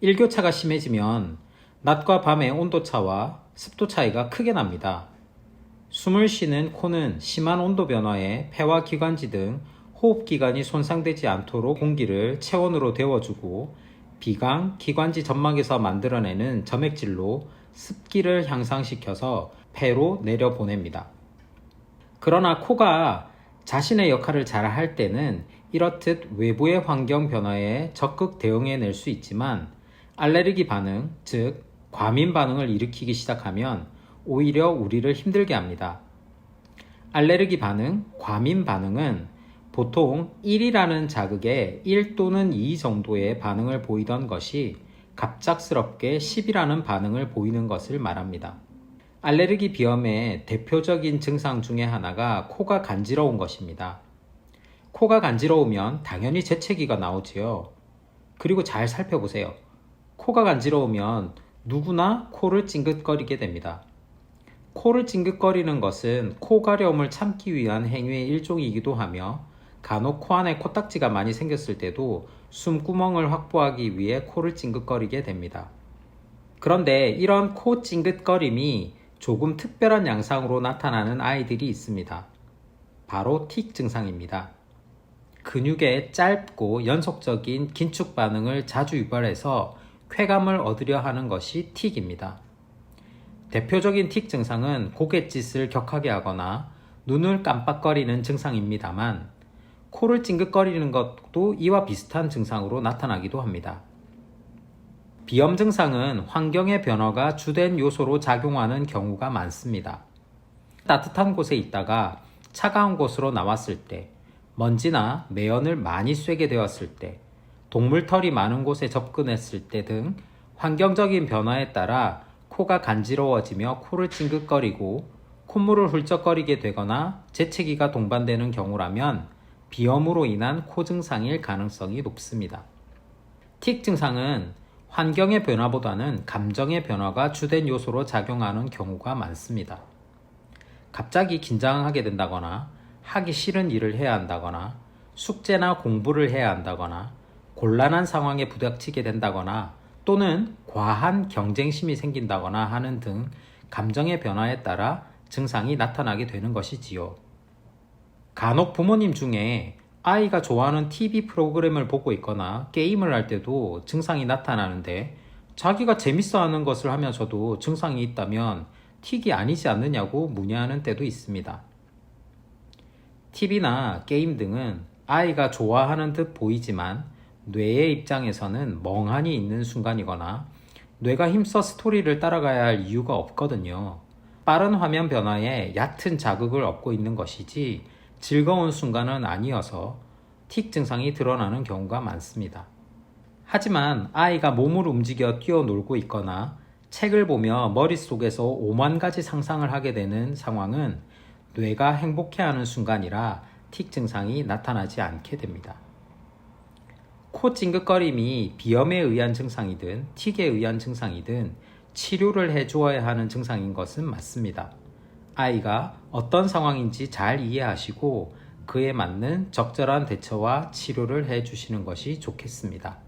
일교차가 심해지면 낮과 밤의 온도차와 습도 차이가 크게 납니다. 숨을 쉬는 코는 심한 온도 변화에 폐와 기관지 등 호흡기관이 손상되지 않도록 공기를 체온으로 데워주고 비강, 기관지 점막에서 만들어내는 점액질로 습기를 향상시켜서 폐로 내려보냅니다. 그러나 코가 자신의 역할을 잘 할 때는 이렇듯 외부의 환경 변화에 적극 대응해낼 수 있지만 알레르기 반응, 즉 과민 반응을 일으키기 시작하면 오히려 우리를 힘들게 합니다. 알레르기 반응, 과민 반응은 보통 1이라는 자극에 1 또는 2 정도의 반응을 보이던 것이 갑작스럽게 10이라는 반응을 보이는 것을 말합니다. 알레르기 비염의 대표적인 증상 중에 하나가 코가 간지러운 것입니다. 코가 간지러우면 당연히 재채기가 나오지요. 그리고 잘 살펴보세요. 코가 간지러우면 누구나 코를 찡긋거리게 됩니다. 코를 찡긋거리는 것은 코 가려움을 참기 위한 행위의 일종이기도 하며 간혹 코 안에 코딱지가 많이 생겼을 때도 숨구멍을 확보하기 위해 코를 찡긋거리게 됩니다. 그런데 이런 코 찡긋거림이 조금 특별한 양상으로 나타나는 아이들이 있습니다. 바로 틱 증상입니다. 근육의 짧고 연속적인 긴축 반응을 자주 유발해서 쾌감을 얻으려 하는 것이 틱입니다. 대표적인 틱 증상은 고갯짓을 격하게 하거나 눈을 깜빡거리는 증상입니다만 코를 찡긋거리는 것도 이와 비슷한 증상으로 나타나기도 합니다. 비염 증상은 환경의 변화가 주된 요소로 작용하는 경우가 많습니다. 따뜻한 곳에 있다가 차가운 곳으로 나왔을 때, 먼지나 매연을 많이 쐬게 되었을 때, 동물털이 많은 곳에 접근했을 때 등 환경적인 변화에 따라 코가 간지러워지며 코를 찡긋거리고 콧물을 훌쩍거리게 되거나 재채기가 동반되는 경우라면 비염으로 인한 코 증상일 가능성이 높습니다. 틱 증상은 환경의 변화보다는 감정의 변화가 주된 요소로 작용하는 경우가 많습니다. 갑자기 긴장하게 된다거나 하기 싫은 일을 해야 한다거나 숙제나 공부를 해야 한다거나 곤란한 상황에 부닥치게 된다거나 또는 과한 경쟁심이 생긴다거나 하는 등 감정의 변화에 따라 증상이 나타나게 되는 것이지요. 간혹 부모님 중에 아이가 좋아하는 TV 프로그램을 보고 있거나 게임을 할 때도 증상이 나타나는데 자기가 재밌어 하는 것을 하면서도 증상이 있다면 틱이 아니지 않느냐고 문의하는 때도 있습니다. TV나 게임 등은 아이가 좋아하는 듯 보이지만 뇌의 입장에서는 멍하니 있는 순간이거나 뇌가 힘써 스토리를 따라가야 할 이유가 없거든요. 빠른 화면 변화에 얕은 자극을 얻고 있는 것이지 즐거운 순간은 아니어서 틱 증상이 드러나는 경우가 많습니다. 하지만 아이가 몸을 움직여 뛰어놀고 있거나 책을 보며 머릿속에서 오만 가지 상상을 하게 되는 상황은 뇌가 행복해하는 순간이라 틱 증상이 나타나지 않게 됩니다. 코 찡긋거림이 비염에 의한 증상이든 틱에 의한 증상이든 치료를 해주어야 하는 증상인 것은 맞습니다. 아이가 어떤 상황인지 잘 이해하시고 그에 맞는 적절한 대처와 치료를 해 주시는 것이 좋겠습니다.